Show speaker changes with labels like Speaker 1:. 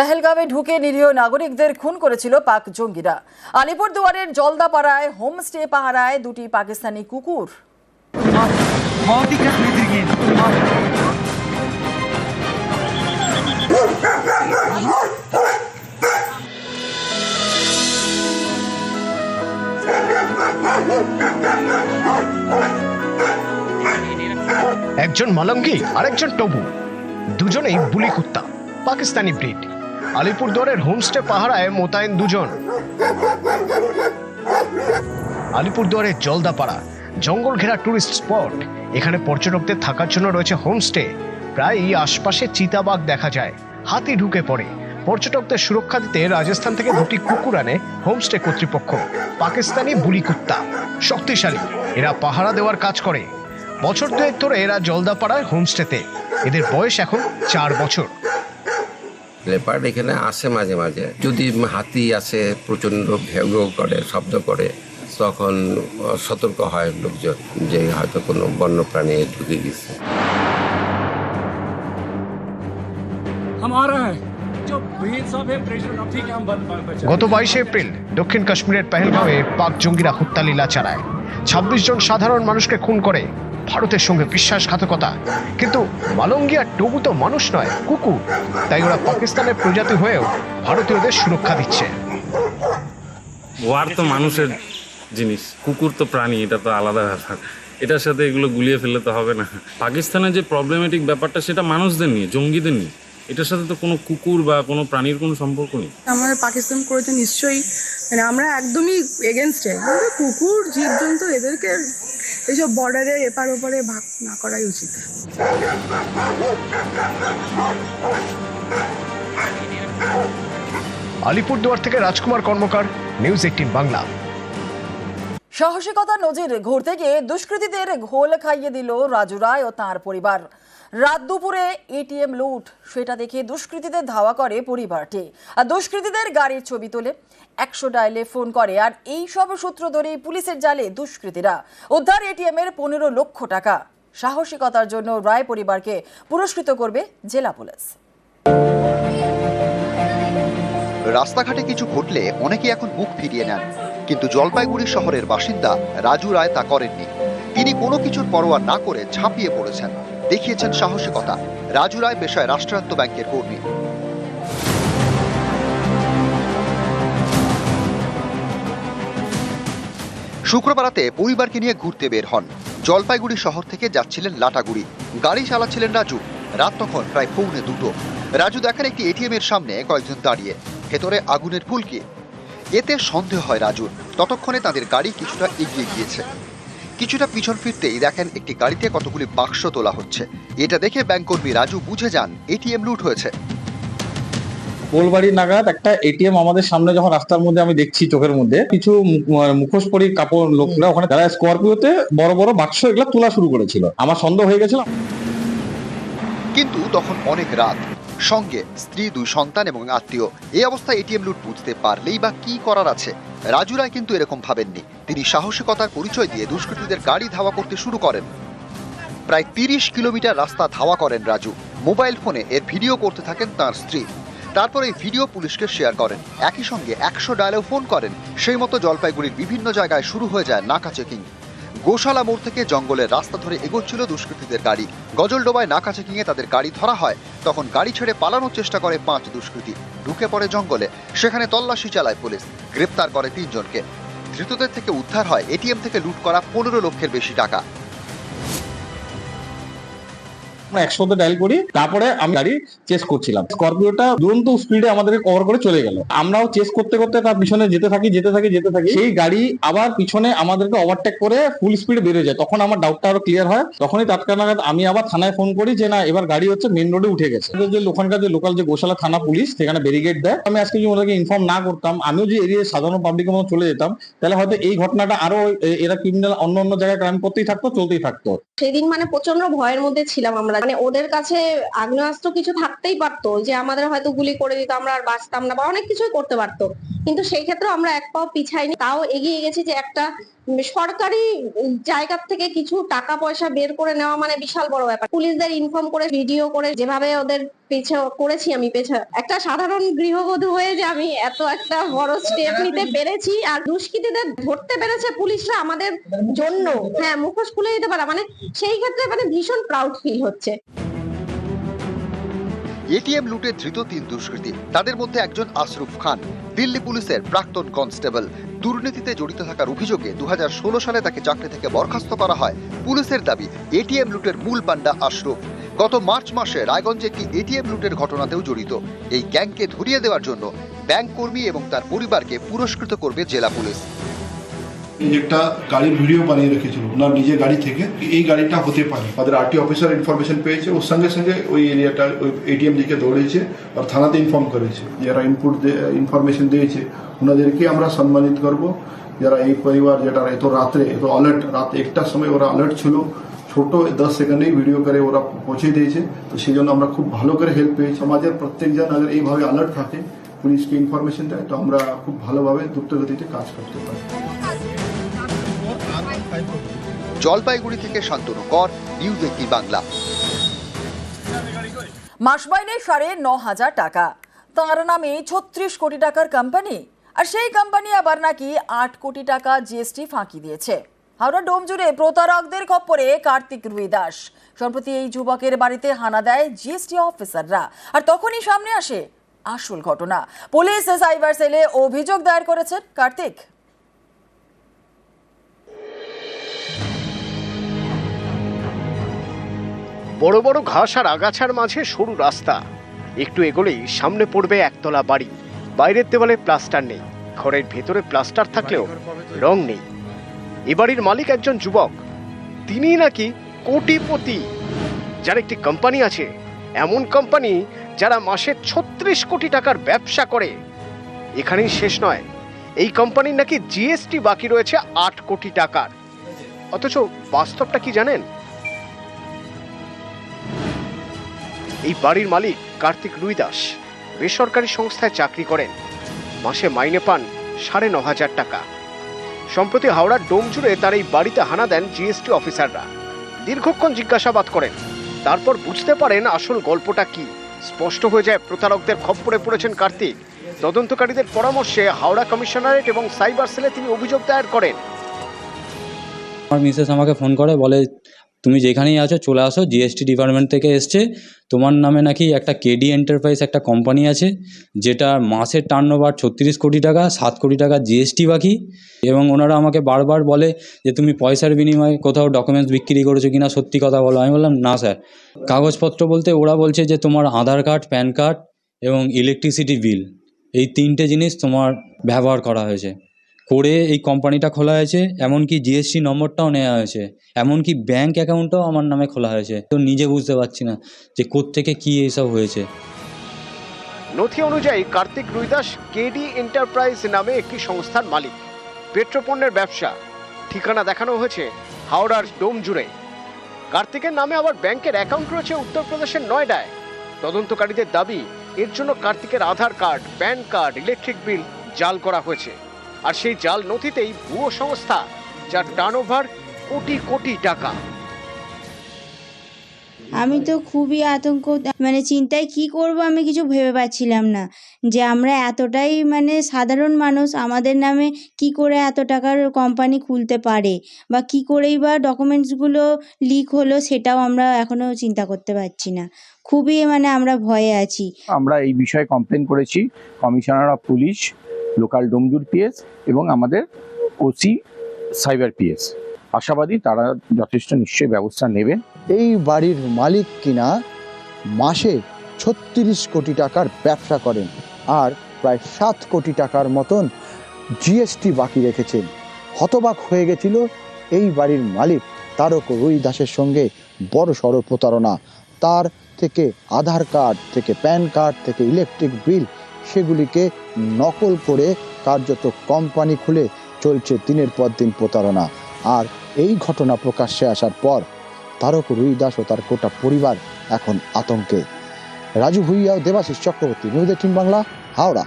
Speaker 1: পেহেলগামে ঢুকে নিরীহ নাগরিকদের খুন করেছিল পাক জঙ্গিরা। আলিপুরদুয়ারের জলদাপাড়ায় হোমস্টে পাহারায় দুটি পাকিস্তানি কুকুর।
Speaker 2: একজন মলমগি আর একজন টবু। দুজনেই বুলি কুত্তা, পাকিস্তানি ব্রিড। আলিপুরদুয়ারের হোমস্টে পাহারায় মোতায়েন দুজন। আলিপুরদুয়ারের জলদাপাড়া জঙ্গল ঘেরা টুরিস্ট স্পট। এখানে পর্যটকদের থাকার জন্য রয়েছে হোমস্টে। প্রায়ই আশপাশে চিতাবাঘ দেখা যায়। হাতি ঢুকে পড়ে। পর্যটকদের সুরক্ষা দিতে রাজস্থান থেকে দুটি কুকুর আনে হোমস্টে কর্তৃপক্ষ। পাকিস্তানি বুলি কুত্তা। শক্তিশালী। এরা পাহারা দেওয়ার কাজ করে। বছর দুয়েক ধরে এরা জলদাপাড়ায় হোমস্টেতে। এদের বয়স এখন চার বছর।
Speaker 3: লেপার্ড এখানে আসে মাঝে মাঝে। যদি হাতি আসে প্রচণ্ড ভেগো করে শব্দ করে তখন সতর্ক হয় লোকজন যে হয়তো কোনো বন্য প্রাণী ঢুকে গেছে।
Speaker 2: গত বাইশে এপ্রিল দক্ষিণ কাশ্মীরের পেহেলগাঁওয়ে পাক জঙ্গিরা হত্যা লীলা চালায়। ছাব্বিশ জন সাধারণ মানুষকে খুন করে। ভারতের সঙ্গে বিশ্বাসঘাতকতা। কিন্তু মালঙ্গি আর টবু তো মানুষ নয় কুকুর তাই ওরা পাকিস্তানের প্রজাতি হয়েও ভারতীয়দের সুরক্ষা দিচ্ছে।
Speaker 4: ওয়ার তো মানুষের জিনিস কুকুর তো প্রাণী এটা তো আলাদা ব্যাপার। এটার সাথে এগুলো গুলিয়ে ফেললে তো হবে না। পাকিস্তানের যে প্রবলেমেটিক ব্যাপারটা সেটা মানুষদের নিয়ে জঙ্গিদের নিয়ে। এটার সাথে তো কোনো কুকুর বা কোনো প্রাণীর কোনো সম্পর্ক নেই।
Speaker 5: আমাদের পাকিস্তান করেছে নিশ্চয়ই মানে আমরা একদমই এগেনস্টে কুকুর জীবজন্তু এদেরকে এইসব বর্ডারে এপার ওপারে ভাগ না করাই উচিত।
Speaker 2: আলিপুরদুয়ার থেকে রাজকুমার কর্মকার নিউজ এইটিন বাংলা।
Speaker 1: সাহসিকতা নজির ঘুরতে গিয়ে দুষ্কৃতীদের ঘোল খাইয়ে দিল রাজু রায় ও তাঁর পরিবার। রাত দুপুরে এটিএম লুট সেটা দেখে দুষ্কৃতীদের ধাওয়া করে পরিবারটি। আর দুষ্কৃতীদের গাড়ির ছবি তোলে। একশো ডায়ালে ফোন করে। আর এই সব সূত্র ধরেই পুলিশের জালে দুষ্কৃতীরা। উদ্ধার এটিএম এর পনেরো লক্ষ টাকা। সাহসিকতার জন্য রায় পরিবারকে পুরস্কৃত করবে জেলা পুলিশ।
Speaker 6: রাস্তাঘাটে কিছু ঘটলে অনেকেই এখন মুখ ফিরিয়ে নেন। কিন্তু জলপাইগুড়ি শহরের বাসিন্দা রাজু রায় তা করেননি। তিনি কোনো কিছুর পরোয়া না করে ঝাঁপিয়ে পড়েছেন। দেখিয়েছেন সাহসিকতা। রাজু রায় পেশায় রাষ্ট্রায়ত্ত ব্যাংকের কর্মী। শুক্রবার রাতে পরিবারকে নিয়ে ঘুরতে বের হন। জলপাইগুড়ি শহর থেকে যাচ্ছিলেন লাটাগুড়ি। গাড়ি চালাচ্ছিলেন রাজু। রাত তখন প্রায় পৌনে দুটো। রাজু দেখেন একটি এটিএম এর সামনে কয়েকজন দাঁড়িয়ে। ভেতরে আগুনের ফুলকি। এতে সন্দেহ হয় রাজুর। ততক্ষণে তাদের গাড়ি কিছুটা এগিয়ে গিয়েছে। কিছুটা পিছন ফিরতেই দেখেন একটি গাড়িতে কতগুলি বাক্স তোলা হচ্ছে। এটা দেখে ব্যাংককর্মী রাজু বুঝে যান এটিএম লুট হয়েছে।
Speaker 7: গোলবাড়ি নাগাদ একটা এটিএম আমাদের সামনে যখন রাস্তার মধ্যে আমি দেখছি চোখের মধ্যে, কিছু মানে মুখোশ পরি কাপড় লোকরা ওখানে তারা স্করপিওতে বড় বড় বাক্স এগুলো তোলা শুরু করেছিল। আমার সন্দেহ হয়ে গেছিল।
Speaker 6: কিন্তু তখন অনেক রাত। সঙ্গে স্ত্রী, দুই সন্তান এবং আত্মীয়। এই অবস্থায় এটিএম লুট বুঝতে পারলেই বা কি করার আছে? রাজু রায় কিন্তু এরকম ভাবেননি। তিনি সাহসিকতার পরিচয় দিয়ে দুষ্কৃতীদের গাড়ি ধাওয়া করতে শুরু করেন। প্রায় তিরিশ কিলোমিটার রাস্তা ধাওয়া করেন রাজু। মোবাইল ফোনে এর ভিডিও করতে থাকেন তার স্ত্রী। তারপর এই ভিডিও পুলিশকে শেয়ার করেন। একই সঙ্গে একশো ডায়ালেও ফোন করেন। সেই মতো জলপাইগুড়ির বিভিন্ন জায়গায় শুরু হয়ে যায় নাকা চেকিং গোশালা মোড় থেকে জঙ্গলের রাস্তা ধরে এগোচ্ছিল দুষ্কৃতীদের গাড়ি। গজলডোবায় নাকা চেকিংয়ে তাদের গাড়ি ধরা হয়। তখন গাড়ি ছেড়ে পালানোর চেষ্টা করে পাঁচ দুষ্কৃতী। ঢুকে পড়ে জঙ্গলে। সেখানে তল্লাশি চালায় পুলিশ। গ্রেপ্তার করে তিনজনকে। ধৃতদের থেকে উদ্ধার হয় এটিএম থেকে লুট করা পনেরো লক্ষের বেশি টাকা।
Speaker 7: আমরা একশোতে করি, তারপরে আমি গাড়ি চেস করছিলাম। স্করপিওটা দুরন্ত স্পিডে আমাদেরকে কভার করে চলে গেল। আমরাও চেস করতে করতে তার পিছনে যেতে থাকি যেতে থাকি যেতে থাকি, সেই গাড়ি আবার পিছনে আমাদেরকে ওভারটেক করে ফুল স্পিডে বেরিয়ে যায়। তখন আমার ডাউটটা আরও ক্লিয়ার হয়। তখনই তৎক্ষণ নাগাদ আমি আবার থানায় ফোন করি যে, না, এবার গাড়ি হচ্ছে মেন রোডে উঠে গেছে। যে ওখানকার যে লোকাল যে গোশালা থানা পুলিশ, সেখানে ব্যারিগেড দেয়। আমি আজকে যদি ওদেরকে ইনফর্ম না করতাম, আমিও যে এরিয়ায় সাধারণ পাবলিকের মতো চলে যেতাম, তাহলে হয়তো এই ঘটনাটা আরও এরা ক্রিমিনাল অন্য অন্য জায়গায় ক্রাইম করতেই থাকতো, চলতেই থাকতো।
Speaker 8: সেদিন মানে প্রচণ্ড ভয়ের মধ্যে ছিলাম আমরা মানে ওদের কাছে আগ্নেয়াস্ত্র কিছু থাকতেই পারতো, যে আমাদের হয়তো গুলি করে দিত, আমরা আর বাঁচতাম না বা অনেক কিছুই করতে পারতো। কিন্তু সেই ক্ষেত্রে আমরা এক পাও পিছাইনি। তাও এগিয়ে গেছি যে একটা সরকারি জায়গা জায়গার থেকে কিছু টাকা পয়সা বের করে নেওয়া মানে বিশাল বড় ব্যাপার। পুলিশদের ইনফর্ম করে ভিডিও করে, যেভাবে ওদের পেছা করেছি আমি, পেছা একটা সাধারণ গৃহবধূ হয়ে যে আমি এত একটা বড় স্টেপ নিতে পেরেছি আর দুষ্কৃতীদের ধরতে পেরেছে পুলিশরা আমাদের জন্য। হ্যাঁ মুখোশ খুলে দিতে পারা মানে সেই ক্ষেত্রে মানে ভীষণ প্রাউড ফিল হচ্ছে।
Speaker 6: এটিএম লুটে ধৃত তিন দুষ্কৃতী। তাদের মধ্যে একজন আশরুফ খান, দিল্লি পুলিশের প্রাক্তন কনস্টেবল। দুর্নীতিতে জড়িত থাকার অভিযোগে দু হাজার ষোলো সালে তাকে চাকরি থেকে বরখাস্ত করা হয়। পুলিশের দাবি এটিএম লুটের মূল পান্ডা আশরুফ। গত মার্চ মাসে রায়গঞ্জে একটি এটিএম লুটের ঘটনাতেও জড়িত। এই গ্যাংকে ধরিয়ে দেওয়ার জন্য ব্যাংক কর্মী এবং তার পরিবারকে পুরস্কৃত করবে জেলা পুলিশ।
Speaker 9: একটা গাড়ির ভিডিও বানিয়ে রেখেছিল। ওনার নিজের গাড়ি থেকে এই গাড়িটা হতে পারে। তাদের আরটি অফিসার ইনফরমেশন পেয়েছে। ওর সঙ্গে সঙ্গে ওই এরিয়াটা, ওই এটিএম দিকে দৌড়েছে আর থানাতে ইনফর্ম করেছে। যারা ইনপুট ইনফরমেশন দিয়েছে, ওনাদেরকে আমরা সম্মানিত করব। যারা এই পরিবার, যেটা এত রাত্রে, এত অ্যালার্ট রাত একটার সময় ওরা অ্যালার্ট ছিল। ছোট দশ সেকেন্ডেই ভিডিও করে ওরা পৌঁছে দিয়েছে। তো সেই জন্য আমরা খুব ভালো করে হেল্প পেয়েছি। সমাজের প্রত্যেকজন আগে এইভাবে অ্যালার্ট থাকে পুলিশকে ইনফরমেশন দেয় তো আমরা খুব ভালোভাবে দ্রুতগতিতে কাজ করতে পারি।
Speaker 6: জলপাইগুড়ি থেকে শান্তনু কর নিউজ এইটিন বাংলা।
Speaker 1: মাস মাইনে সাড়ে ন হাজার টাকা। তাঁর নামে ছত্রিশ কোটি টাকার কোম্পানি আর সেই কোম্পানি আবার নাকি আট কোটি টাকা জিএসটি ফাঁকি দিয়েছে। হাওড়া ডোম জুড়ে প্রতারকদের খপ্পরে কার্তিক রুই দাস সম্প্রতি এই যুবকের বাড়িতে হানা দেয় জিএসটি অফিসাররা। আর তখনই সামনে আসে আসল ঘটনা। পুলিশ সাইবার সেলে অভিযোগ দায়ের করেছেন কার্তিক।
Speaker 2: বড় বড় ঘাস আর আগাছার মাঝে সরু রাস্তা। একটু এগোলেই সামনে পড়বে একতলা বাড়ি। বাইরের দেওয়ালে প্লাস্টার নেই। ঘরের ভেতরে প্লাস্টার থাকলেও রং নেই। এ বাড়ির মালিক একজন যুবক। তিনি নাকি কোটিপতি, যার একটি কোম্পানি আছে। এমন কোম্পানি যারা মাসে ছত্রিশ কোটি টাকার ব্যবসা করে। এখানেই শেষ নয়, এই কোম্পানির নাকি জিএসটি বাকি রয়েছে আট কোটি টাকার। অথচ বাস্তবটা কি জানেন? এই বাড়ির মালিক কার্তিক রুই দাস বেসরকারি সংস্থায় চাকরি করেন। মাসে মাইনে পান সাড়ে ন হাজার টাকা। সম্প্রতি হাওড়ার ডোম জুড়ে তার এই বাড়িতে হানা দেন জিএসটি অফিসাররা। দীর্ঘক্ষণ জিজ্ঞাসাবাদ করেন। তারপর বুঝতে পারেন আসল গল্পটা কি। স্পষ্ট হয়ে যায়, প্রতারকদের খপ্পরে পড়েছেন কার্তিক। তদন্তকারীদের পরামর্শে হাওড়া কমিশনারেট এবং সাইবার সেলে তিনি অভিযোগ দায়ের করেন।
Speaker 10: আমার মিসেস আমাকে ফোন করে, বলে তুমি যেখানেই আছো চলে আসো জিএসটি ডিপার্টমেন্ট থেকে এসছে। তোমার নামে নাকি একটা কেডি এন্টারপ্রাইজ একটা কোম্পানি আছে, যেটা মাসের টার্ন ওভার ছত্রিশ কোটি টাকা, সাত কোটি টাকা জিএসটি বাকি। এবং ওনারা আমাকে বারবার বলে যে, তুমি পয়সার বিনিময়ে কোথাও ডকুমেন্টস বিক্রি করেছ কিনা? সত্যি কথা বলো। আমি বললাম, না স্যার। কাগজপত্র বলতে ওরা বলছে যে, তোমার আধার কার্ড প্যান কার্ড এবং ইলেকট্রিসিটি বিল এই তিনটে জিনিস তোমার ব্যবহার করা হয়েছে। করে এই কোম্পানিটা খোলা হয়েছে, এমনকি জিএসটি নম্বরটাও নেওয়া হয়েছে, এমনকি ব্যাংক অ্যাকাউন্টটাও আমার নামে খোলা হয়েছে। তো নিজে বুঝতে পারছি না যে কোত্থেকে কী এইসব হয়েছে।
Speaker 2: নথি অনুযায়ী কার্তিক রুইদাস কেডি এন্টারপ্রাইজ নামে একটি সংস্থার মালিক। পেট্রোপণ্যের ব্যবসা, ঠিকানা দেখানো হয়েছে হাওড়ার ডোম জুড়ে। কার্তিকের নামে আবার ব্যাংকের অ্যাকাউন্ট রয়েছে উত্তরপ্রদেশের নয়ডায়। তদন্তকারীদের দাবি, এর জন্য কার্তিকের Aadhaar card, PAN card electric bill জাল করা হয়েছে। আর সেই জাল নথিতেই ভুয়ো সংস্থা যার টার্নওভার কোটি কোটি টাকা।
Speaker 11: আমি তো খুবই আতঙ্ক মানে চিন্তায় কি করব আমি কিছু ভেবে পাচ্ছিলাম না যে আমরা এতটাই মানে সাধারণ মানুষ আমাদের নামে কি করে এত টাকার কোম্পানি খুলতে পারে? বা কি করেই বা ডকুমেন্টসগুলো লিক হলো সেটাও আমরা এখনও চিন্তা করতে পারছি না। খুবই মানে আমরা ভয়ে আছি।
Speaker 7: আমরা এই বিষয়ে কমপ্লেন করেছি commissioner of police local Domjur PS এবং আমাদের ওসি সাইবার পিএস। আশাবাদী তারা যথেষ্ট নিশ্চয়ই ব্যবস্থা নেবেন।
Speaker 12: এই বাড়ির মালিক কিনা, মাসে ছত্রিশ কোটি টাকার ব্যবসা করেন আর প্রায় সাত কোটি টাকার মতন জিএসটি বাকি রেখেছেন। হতবাক হয়ে গেছিল এই বাড়ির মালিক তারক রুই দাসের সঙ্গে বড় সড় প্রতারণা। তার থেকে আধার কার্ড থেকে প্যান কার্ড থেকে ইলেকট্রিক বিল সেগুলিকে নকল করে কার্যত কোম্পানি খুলে চলছে দিনের পর দিন প্রতারণা। আর এই ঘটনা প্রকাশ্যে আসার পর তারক রুই দাস ও তার গোটা পরিবার এখন আতঙ্কে। রাজু ভুইয়া ও দেবাশিস চক্রবর্তী, নিউজ এইটিন বাংলা, হাওড়া।